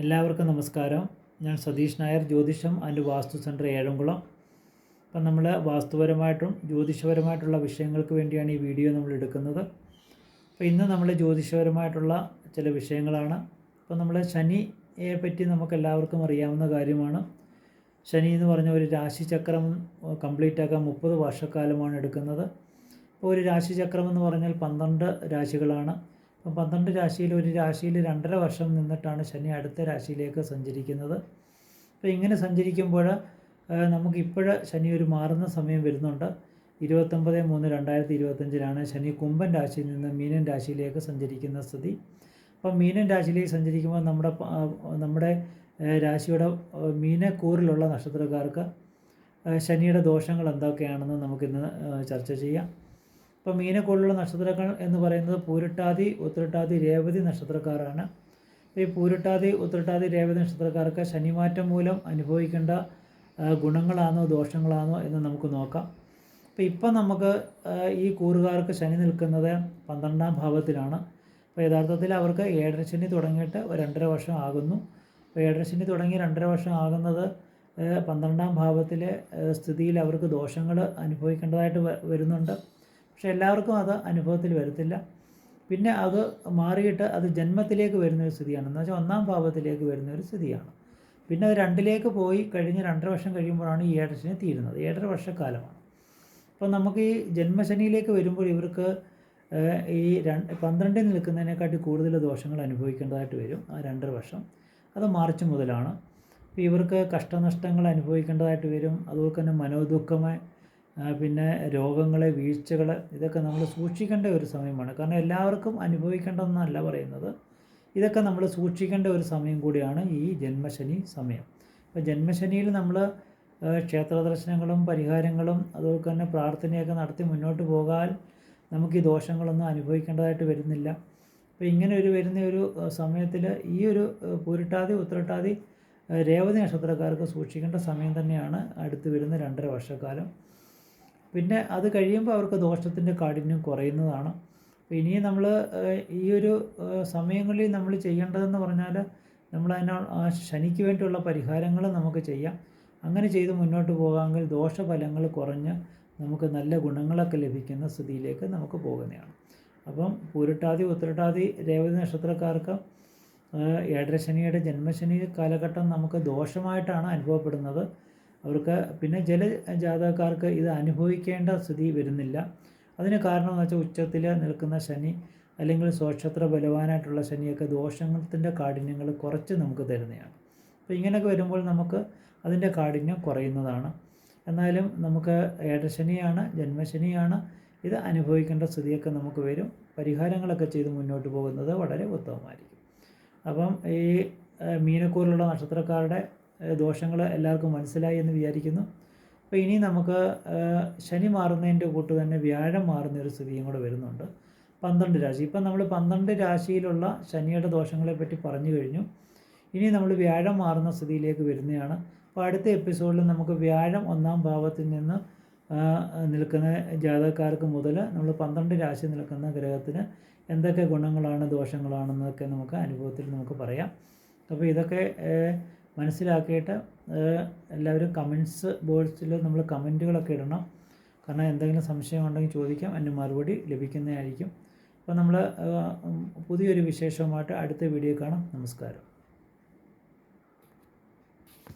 എല്ലാവർക്കും നമസ്കാരം. ഞാൻ സതീഷ് നായർ ജ്യോതിഷം ആൻഡ് വാസ്തു സെന്റർ ഏഴംകുളം. അപ്പം നമ്മൾ വാസ്തുപരമായിട്ടും ജ്യോതിഷപരമായിട്ടുള്ള വിഷയങ്ങൾക്ക് വേണ്ടിയാണ് ഈ വീഡിയോ നമ്മൾ എടുക്കുന്നത്. അപ്പോൾ ഇന്ന് നമ്മൾ ജ്യോതിഷപരമായിട്ടുള്ള ചില വിഷയങ്ങളാണ്. അപ്പോൾ നമ്മൾ ശനിയെ പറ്റി നമുക്ക് എല്ലാവർക്കും അറിയാവുന്ന കാര്യമാണ്. ശനി എന്ന് പറഞ്ഞ ഒരു രാശിചക്രം കംപ്ലീറ്റ് ആക്കാൻ മുപ്പത് വർഷക്കാലമാണ് എടുക്കുന്നത്. അപ്പോൾ ഒരു രാശിചക്രം എന്ന് പറഞ്ഞാൽ പന്ത്രണ്ട് രാശികളാണ്. അപ്പം പന്ത്രണ്ട് രാശിയിൽ ഒരു രാശിയിൽ രണ്ടര വർഷം നിന്നിട്ടാണ് ശനി അടുത്ത രാശിയിലേക്ക് സഞ്ചരിക്കുന്നത്. അപ്പോൾ ഇങ്ങനെ സഞ്ചരിക്കുമ്പോൾ നമുക്കിപ്പോൾ ശനി ഒരു മാറുന്ന സമയം വരുന്നുണ്ട്. ഇരുപത്തൊമ്പത് മൂന്ന് രണ്ടായിരത്തി ഇരുപത്തഞ്ചിലാണ് ശനി കുംഭൻ രാശിയിൽ നിന്ന് മീനൻ രാശിയിലേക്ക് സഞ്ചരിക്കുന്ന സ്ഥിതി. അപ്പം മീനൻ രാശിയിലേക്ക് സഞ്ചരിക്കുമ്പോൾ നമ്മുടെ നമ്മുടെ രാശിയുടെ മീനക്കൂറിലുള്ള നക്ഷത്രക്കാർക്ക് ശനിയുടെ ദോഷങ്ങൾ എന്തൊക്കെയാണെന്ന് നമുക്കിന്ന് ചർച്ച ചെയ്യാം. ഇപ്പോൾ മീനക്കോളിലുള്ള നക്ഷത്രങ്ങൾ എന്ന് പറയുന്നത് പൂരിട്ടാതി ഉത്രട്ടാതി രേവതി നക്ഷത്രക്കാരാണ്. ഈ പൂരിട്ടാതി ഉത്രട്ടാതി രേവതി നക്ഷത്രക്കാർക്ക് ശനിമാറ്റം മൂലം അനുഭവിക്കേണ്ട ഗുണങ്ങളാണോ ദോഷങ്ങളാണോ എന്ന് നമുക്ക് നോക്കാം. അപ്പോൾ ഇപ്പം നമുക്ക് ഈ കൂറുകാർക്ക് ശനി നിൽക്കുന്നത് പന്ത്രണ്ടാം ഭാവത്തിലാണ്. അപ്പോൾ യഥാർത്ഥത്തിൽ അവർക്ക് ഏഴര ശനി തുടങ്ങിയിട്ട് ഒരു രണ്ടര വർഷം ആകുന്നു. അപ്പോൾ ഏഴര ശനി തുടങ്ങി രണ്ടര വർഷം ആകുന്നത് പന്ത്രണ്ടാം ഭാവത്തിലെ സ്ഥിതിയിൽ അവർക്ക് ദോഷങ്ങൾ അനുഭവിക്കേണ്ടതായിട്ട് വരുന്നുണ്ട്. പക്ഷെ എല്ലാവർക്കും അത് അനുഭവത്തിൽ വരത്തില്ല. പിന്നെ അത് മാറിയിട്ട് അത് ജന്മത്തിലേക്ക് വരുന്ന ഒരു സ്ഥിതിയാണ്. എന്ന് വെച്ചാൽ ഒന്നാം ഭാവത്തിലേക്ക് വരുന്ന ഒരു സ്ഥിതിയാണ്. പിന്നെ അത് രണ്ടിലേക്ക് പോയി കഴിഞ്ഞ് രണ്ടര വർഷം കഴിയുമ്പോഴാണ് ഈ ഏഴരശനി തീരുന്നത്. ഏഴര വർഷക്കാലമാണ്. അപ്പോൾ നമുക്ക് ഈ ജന്മശനിയിലേക്ക് വരുമ്പോൾ ഇവർക്ക് ഈ രണ്ട് പന്ത്രണ്ടിൽ നിൽക്കുന്നതിനെക്കാട്ടി കൂടുതൽ ദോഷങ്ങൾ അനുഭവിക്കേണ്ടതായിട്ട് വരും ആ രണ്ടര വർഷം. അത് മാർച്ച് മുതലാണ്. അപ്പോൾ ഇവർക്ക് കഷ്ടനഷ്ടങ്ങൾ അനുഭവിക്കേണ്ടതായിട്ട് വരും. അതുപോലെ തന്നെ മനോദുഃഖമായി പിന്നെ രോഗങ്ങളെ വീഴ്ചകൾ ഇതൊക്കെ നമ്മൾ സൂക്ഷിക്കേണ്ട ഒരു സമയമാണ്. കാരണം എല്ലാവർക്കും അനുഭവിക്കേണ്ടതെന്നല്ല പറയുന്നത്. ഇതൊക്കെ നമ്മൾ സൂക്ഷിക്കേണ്ട ഒരു സമയം കൂടിയാണ് ഈ ജന്മശനി സമയം. അപ്പോൾ ജന്മശനിയിൽ നമ്മൾ ക്ഷേത്ര ദർശനങ്ങളും പരിഹാരങ്ങളും അതുപോലെ തന്നെ പ്രാർത്ഥനയൊക്കെ നടത്തി മുന്നോട്ട് പോകാൻ നമുക്ക് ഈ ദോഷങ്ങളൊന്നും അനുഭവിക്കേണ്ടതായിട്ട് വരുന്നില്ല. അപ്പോൾ ഇങ്ങനെ ഒരു വരുന്ന ഒരു സമയത്തിൽ ഈ ഒരു പൂരിട്ടാതി ഉത്രട്ടാതി രേവതി നക്ഷത്രക്കാർക്ക് സൂക്ഷിക്കേണ്ട സമയം തന്നെയാണ് അടുത്ത് വരുന്ന രണ്ടര വർഷക്കാലം. പിന്നെ അത് കഴിയുമ്പോൾ അവർക്ക് ദോഷത്തിന്റെ കാഠിന്യം കുറയുന്നതാണ്. ഇനിയും നമ്മൾ ഈ ഒരു സമയങ്ങളിൽ നമ്മൾ ചെയ്യേണ്ടതെന്ന് പറഞ്ഞാൽ നമ്മൾ അതിനോ ആ ശനിക്ക് വേണ്ടിയുള്ള പരിഹാരങ്ങൾ നമുക്ക് ചെയ്യാം. അങ്ങനെ ചെയ്ത് മുന്നോട്ട് പോകാമെങ്കിൽ ദോഷഫലങ്ങൾ കുറഞ്ഞ് നമുക്ക് നല്ല ഗുണങ്ങളൊക്കെ ലഭിക്കുന്ന സ്ഥിതിയിലേക്ക് നമുക്ക് പോകുന്നതാണ്. അപ്പം പൂരിട്ടാതി ഉത്തരട്ടാതി രേവതി നക്ഷത്രക്കാർക്ക് ഏഴര ഏഴരശനിയുടെ ജന്മശനി കാലഘട്ടം നമുക്ക് ദോഷമായിട്ടാണ് അനുഭവപ്പെടുന്നത്. അവർക്ക് പിന്നെ ചില ജാതകക്കാർക്ക് ഇത് അനുഭവിക്കേണ്ട സ്ഥിതി വരുന്നില്ല. അതിന് കാരണം എന്ന് വെച്ചാൽ ഉച്ചത്തിൽ നിൽക്കുന്ന ശനി അല്ലെങ്കിൽ സ്വക്ഷത്ര ബലവാനായിട്ടുള്ള ശനിയൊക്കെ ദോഷത്തിന്റെ കാഠിന്യങ്ങൾ കുറച്ച് നമുക്ക് തരുന്നതാണ്. അപ്പോൾ ഇങ്ങനെയൊക്കെ വരുമ്പോൾ നമുക്ക് അതിന്റെ കാഠിന്യം കുറയുന്നതാണ്. എന്നാലും നമുക്ക് ഏടശനിയാണ് ജന്മശനിയാണ് ഇത് അനുഭവിക്കേണ്ട സ്ഥിതിയൊക്കെ നമുക്ക് വരും. പരിഹാരങ്ങളൊക്കെ ചെയ്ത് മുന്നോട്ട് പോകുന്നത് വളരെ ഉത്തമമായിരിക്കും. അപ്പം ഈ മീനക്കൂറിലുള്ള നക്ഷത്രക്കാരുടെ ദോഷങ്ങൾ എല്ലാവർക്കും മനസ്സിലായി എന്ന് വിചാരിക്കുന്നു. അപ്പോൾ ഇനി നമുക്ക് ശനി മാറുന്നതിന്റെ കൂട്ട് തന്നെ വ്യാഴം മാറുന്ന ഒരു സ്ഥിതിയും കൂടെ വരുന്നുണ്ട്. പന്ത്രണ്ട് രാശി. ഇപ്പം നമ്മൾ പന്ത്രണ്ട് രാശിയിലുള്ള ശനിയുടെ ദോഷങ്ങളെ പറ്റി പറഞ്ഞു കഴിഞ്ഞു. ഇനി നമ്മൾ വ്യാഴം മാറുന്ന സ്ഥിതിയിലേക്ക് വരുന്നതാണ്. അപ്പോൾ അടുത്ത എപ്പിസോഡിൽ നമുക്ക് വ്യാഴം ഒന്നാം ഭാവത്തിൽ നിന്ന് നിൽക്കുന്ന ജാതകക്കാർക്ക് മുതൽ നമ്മൾ പന്ത്രണ്ട് രാശി നിൽക്കുന്ന ഗ്രഹത്തിന് എന്തൊക്കെ ഗുണങ്ങളാണ് ദോഷങ്ങളാണെന്നൊക്കെ നമുക്ക് അനുഭവത്തിൽ നമുക്ക് പറയാം. അപ്പോൾ ഇതൊക്കെ മനസ്സിലാക്കിയിട്ട് എല്ലാവരും കമൻസ് ബോക്സിൽ നമ്മൾ കമന്റുകളൊക്കെ ഇടണം. കാരണം എന്തെങ്കിലും സംശയം ഉണ്ടെങ്കിൽ ചോദിക്കാം. അതിന് മറുപടി ലഭിക്കുന്നതായിരിക്കും. അപ്പോൾ നമ്മൾ പുതിയൊരു വിശേഷവുമായിട്ട് അടുത്ത വീഡിയോ കാണാം. നമസ്കാരം.